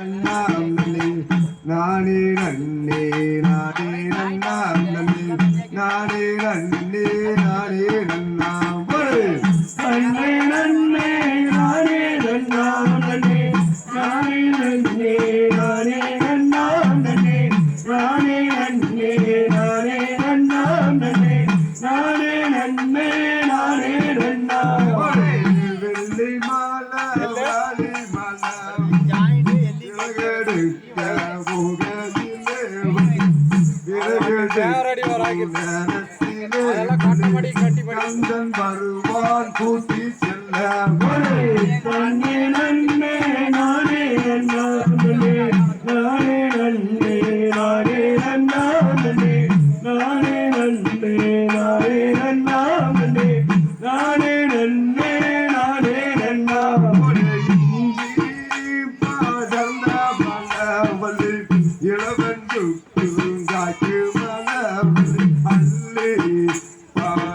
அண்ணாமலை நானே நல்ல கட்டி கண்டன் வருவான் கூட்டி செல்ல. from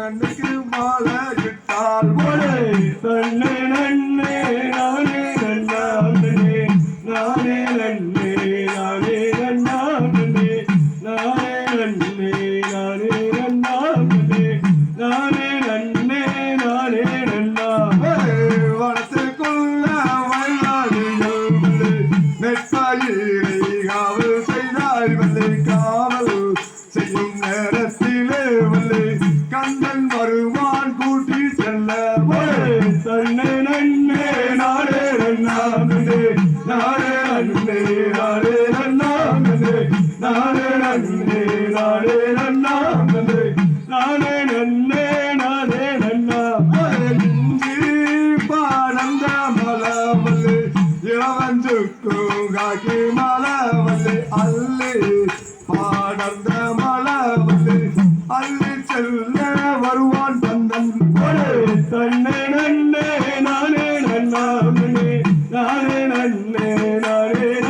கண்ணுக்கு மாலை விட்டால் மழை. தன்னை நன்னே நானே நன்னாந்தே நானே நன்னே நன்னே நானே நன்னா நன்னே நானே நன்னே நானே நன்னா. பாடந்த மலமல்லே. இளவஞ்சுக்கும் காக்கி மலமல்லே. அல்லே பாடந்த மலமல்லே. அல்லி செல்ல வருவான் பந்தன் தன்னே நன்னே நானே நன்னா நானே நன்னே நானே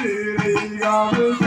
yüreği yalnız